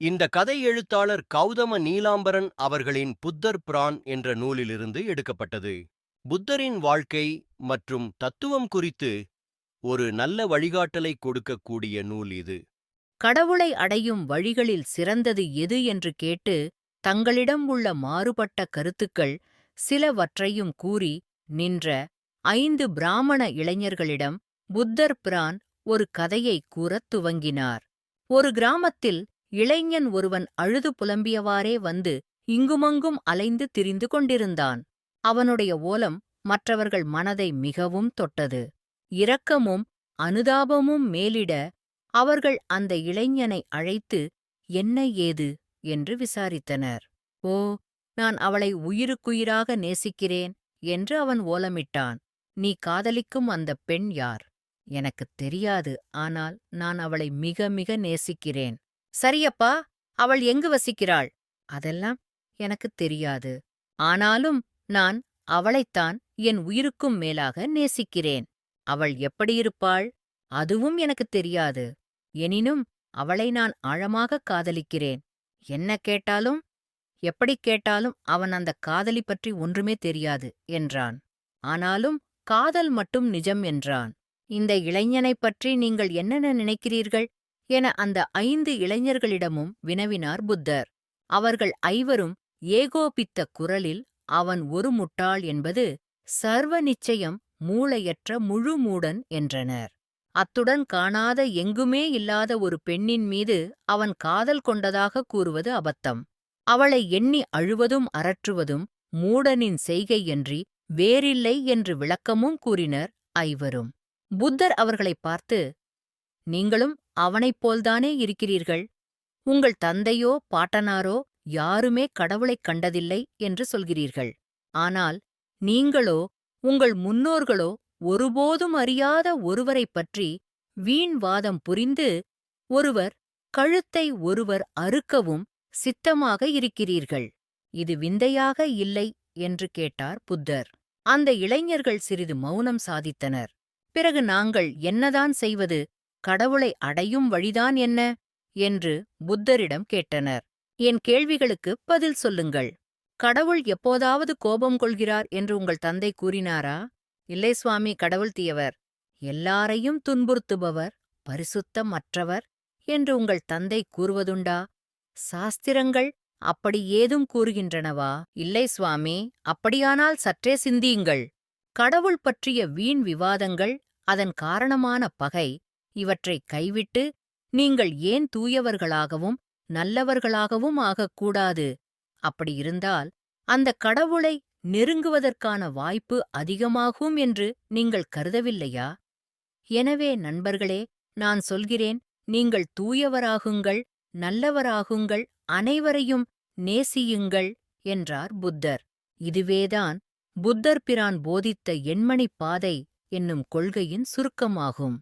இந்த கதை எழுத்தாளர் கௌதம நீலாம்பரன் அவர்களின் புத்தர் பிரான் என்ற நூலிலிருந்து எடுக்கப்பட்டது. புத்தரின் வாழ்க்கை மற்றும் தத்துவம் குறித்து ஒரு நல்ல வழிகாட்டலை கொடுக்கக்கூடிய நூல் இது. கடவுளை அடையும் வழிகளில் சிறந்தது எது என்று கேட்டு தங்களிடம் உள்ள மாறுபட்ட கருத்துக்கள் சிலவற்றையும் கூறி நின்ற ஐந்து பிராமண இளைஞர்களிடம் புத்தர் பிரான் ஒரு கதையை கூறத் துவங்கினார். ஒரு கிராமத்தில் இளைஞன் ஒருவன் அழுது புலம்பியவாறே வந்து இங்குமங்கும் அலைந்து திரிந்து கொண்டிருந்தான். அவனுடைய ஓலம் மற்றவர்கள் மனதை மிகவும் தொட்டது. இரக்கமும் அனுதாபமும் மேலிட அவர்கள் அந்த இளைஞனை அழைத்து என்ன ஏது என்று விசாரித்தனர். ஓ நான் அவளை உயிருக்குயிராக நேசிக்கிறேன் என்று அவன் ஓலமிட்டான். நீ காதலிக்கும் அந்த பெண் யார்? எனக்குத் தெரியாது ஆனால் நான் அவளை மிக மிக நேசிக்கிறேன். சரியப்பா அவள் எங்கு வசிக்கிறாள்? அதெல்லாம் எனக்குத் தெரியாது. ஆனாலும் நான் அவளைத்தான் என் உயிருக்கும் மேலாக நேசிக்கிறேன். அவள் எப்படியிருப்பாள் அதுவும் எனக்குத் தெரியாது. எனினும் அவளை நான் ஆழமாகக் காதலிக்கிறேன். என்ன கேட்டாலும் எப்படிக் கேட்டாலும் அவன் அந்த காதலி பற்றி ஒன்றுமே தெரியாது என்றான். ஆனாலும் காதல் மட்டும் நிஜம் என்றான். இந்த இளைஞனைப் பற்றி நீங்கள் என்னென்ன நினைக்கிறீர்கள்? என அந்த ஐந்து இளைஞர்களிடமும் வினவினார் புத்தர். அவர்கள் ஐவரும் ஏகோபித்த குரலில் அவன் ஒரு முட்டாள் என்பது சர்வ நிச்சயம் மூளையற்ற முழு மூடன் என்றனர். அத்துடன் காணாத எங்குமே இல்லாத ஒரு பெண்ணின் மீது அவன் காதல் கொண்டதாக கூறுவது அபத்தம். அவளை எண்ணி அழுவதும் அரற்றுவதும் மூடனின் செய்கையன்றி வேறில்லை என்று விளக்கமும் கூறினர் ஐவரும். புத்தர் அவர்களைப் பார்த்து நீங்களும் அவனைப் போல்தானே இருக்கிறீர்கள்? உங்கள் தந்தையோ பாட்டனாரோ யாருமே கடவுளைக் கண்டதில்லை என்று சொல்கிறீர்கள். ஆனால் நீங்களோ உங்கள் முன்னோர்களோ ஒருபோதும் அறியாத ஒருவரைப் பற்றி வீண் வாதம் புரிந்து ஒருவர் கழுத்தை ஒருவர் அறுக்கவும் சித்தமாக இருக்கிறீர்கள். இது விந்தையாக இல்லை என்று கேட்டார் புத்தர். அந்த இளைஞர்கள் சிறிது மௌனம் சாதித்தனர். பிறகு நாங்கள் என்னதான் செய்வது? கடவுளை அடையும் வழிதான் என்ன? என்று புத்தரிடம் கேட்டனர். என் கேள்விகளுக்கு பதில் சொல்லுங்கள். கடவுள் எப்போதாவது கோபம் கொள்கிறார் என்று உங்கள் தந்தை கூறினாரா? இல்லை சுவாமி கடவுள் தீயவர். எல்லாரையும் துன்புறுத்துபவர் பரிசுத்தமற்றவர் என்று உங்கள் தந்தை கூறுவதுண்டா? சாஸ்திரங்கள் அப்படி ஏதும் கூறுகின்றனவா? இல்லை சுவாமி அப்படியானால் சற்றே சிந்தியுங்கள். கடவுள் பற்றிய வீண் விவாதங்கள் அதன் காரணமான பகை. இவற்றைக் கைவிட்டு நீங்கள் ஏன் தூயவர்களாகவும் நல்லவர்களாகவும் ஆகக்கூடாது? அப்படியிருந்தால் அந்த கடவுளை நெருங்குவதற்கான வாய்ப்பு அதிகமாகும் என்று நீங்கள் கருதவில்லையா? எனவே நண்பர்களே நான் சொல்கிறேன் நீங்கள் தூயவராகுங்கள் நல்லவராகுங்கள் அனைவரையும் நேசியுங்கள் என்றார் புத்தர். இதுவேதான் புத்தர் பிரான் போதித்த எண்மணிப் பாதை என்னும் கொள்கையின் சுருக்கமாகும்.